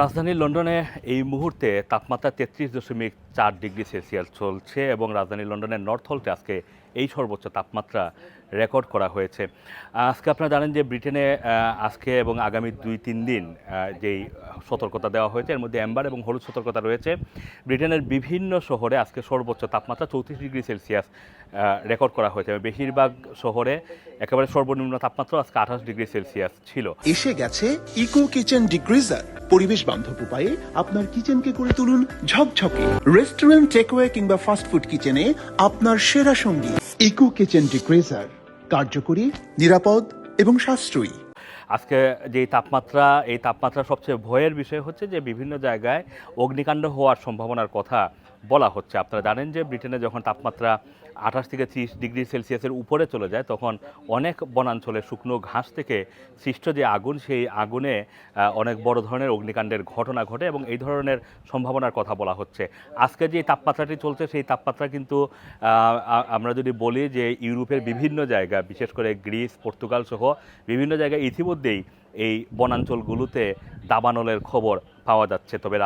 রাজধানী লন্ডনে এই মুহূর্তে তাপমাত্রা তেত্রিশ দশমিক চার ডিগ্রি সেলসিয়াস চলছে এবং রাজধানী লন্ডনের নর্থ হলতে আজকে এই সর্বোচ্চ তাপমাত্রা রেকর্ড করা হয়েছে। আজকে আপনারা জানেন যে ব্রিটেনে আজকে এবং আগামী দুই তিন দিন যেই সতর্কতা দেওয়া হয়েছে, এর মধ্যে অ্যাম্বার এবং হলুদ সতর্কতা রয়েছে। ব্রিটেনের বিভিন্ন শহরে আজকে সর্বোচ্চ তাপমাত্রা চৌত্রিশ ডিগ্রি সেলসিয়াস রেকর্ড করা হয়েছে। বেশিরভাগ শহরে একেবারে সর্বনিম্ন তাপমাত্রা আজকে আঠাশ ডিগ্রি সেলসিয়াস ছিল। এসে গেছে ইকো কিচেন ডিগ্রিজার। পরিবেশ বান্ধব উপায়ে আপনার কিচেনকে করে তুলুন ঝকঝকে। রেস্টুরেন্ট টেকওয়ে কিংবা ফাস্ট ফুড কিচেনে আপনার সেরা সঙ্গী ইকো কিচেন ডিক্রেজার কার্যকরী, নিরাপদ এবং সাশ্রয়ী। আজকে যে তাপমাত্রা, এই তাপমাত্রা সবচেয়ে ভয়ের বিষয় হচ্ছে যে বিভিন্ন জায়গায় অগ্নিকাণ্ড হওয়ার সম্ভাবনার কথা। বলা হচ্ছে। আপনারা জানেন যে ব্রিটেনে যখন তাপমাত্রা আঠাশ থেকে ত্রিশ ডিগ্রি সেলসিয়াসের উপরে চলে যায়, তখন অনেক বনাঞ্চলে শুকনো ঘাস থেকে সৃষ্ট যে আগুন, সেই আগুনে অনেক বড় ধরনের অগ্নিকাণ্ডের ঘটনা ঘটে এবং এই ধরনের সম্ভাবনার কথা বলা হচ্ছে। আজকে যে তাপমাত্রাটি চলছে, সেই তাপমাত্রা কিন্তু আমরা যদি বলি যে ইউরোপের বিভিন্ন জায়গা, বিশেষ করে গ্রিস, পর্তুগাল সহ বিভিন্ন জায়গায় ইতিমধ্যেই এই বনাঞ্চলগুলোতে দাবানলের খবর পাওয়া যাচ্ছে। তবে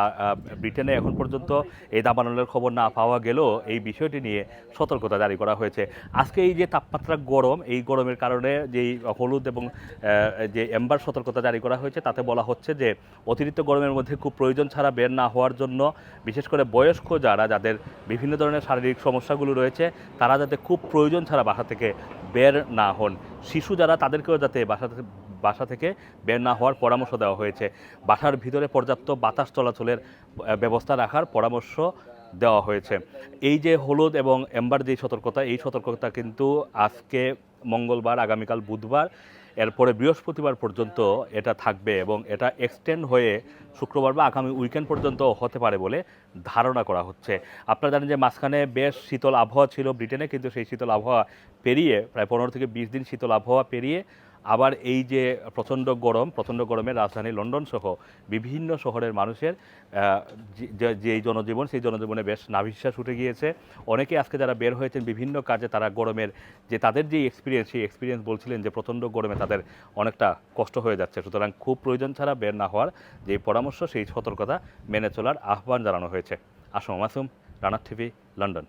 ব্রিটেনে এখন পর্যন্ত এই দাবানলের খবর না পাওয়া গেলেও এই বিষয়টি নিয়ে সতর্কতা জারি করা হয়েছে। আজকে এই যে তাপমাত্রা গরম, এই গরমের কারণে যেই হলুদ এবং যে এম্বার সতর্কতা জারি করা হয়েছে, তাতে বলা হচ্ছে যে অতিরিক্ত গরমের মধ্যে খুব প্রয়োজন ছাড়া বের না হওয়ার জন্য বিশেষ করে বয়স্ক যারা, যাদের বিভিন্ন ধরনের শারীরিক সমস্যাগুলো রয়েছে, তারা যাতে খুব প্রয়োজন ছাড়া বাসা থেকে বের না হন। শিশু যারা, তাদেরকেও যাতে বাসা বাসা থেকে বের না হওয়ার পরামর্শ দেওয়া হয়েছে। বাসার ভিতরে পর্যাপ্ত বাতাস চলাচলের ব্যবস্থা রাখার পরামর্শ দেওয়া হয়েছে। এই যে হলুদ এবং এম্বার যে সতর্কতা, এই সতর্কতা কিন্তু আজকে মঙ্গলবার, আগামীকাল বুধবার, এরপরে বৃহস্পতিবার পর্যন্ত এটা থাকবে এবং এটা এক্সটেন্ড হয়ে শুক্রবার বা আগামী উইকেন্ড পর্যন্ত হতে পারে বলে ধারণা করা হচ্ছে। আপনারা জানেন যে মাঝখানে বেশ শীতল আবহাওয়া ছিল ব্রিটেনে, কিন্তু সেই শীতল আবহাওয়া পেরিয়ে, প্রায় পনেরো থেকে বিশ দিন শীতল আবহাওয়া পেরিয়ে আবার এই যে প্রচণ্ড গরম, প্রচণ্ড গরমে রাজধানী লন্ডন সহ বিভিন্ন শহরের মানুষের যে- জনজীবন, সেই জনজীবনে বেশ নাভিশ্বাস উঠে গিয়েছে। অনেকে আজকে যারা বের হয়েছেন বিভিন্ন কাজে, তারা গরমের যে, তাদের যে এক্সপিরিয়েন্স সেই এক্সপিরিয়েন্স বলছিলেন যে, প্রচণ্ড গরমে তাদের অনেকটা কষ্ট হয়ে যাচ্ছে। সুতরাং খুব প্রয়োজন ছাড়া বের না হওয়ার যে পরামর্শ, সেই সতর্কতা মেনে চলার আহ্বান জানানো হয়েছে। আসম মাসুম রানার টিভি, লন্ডন।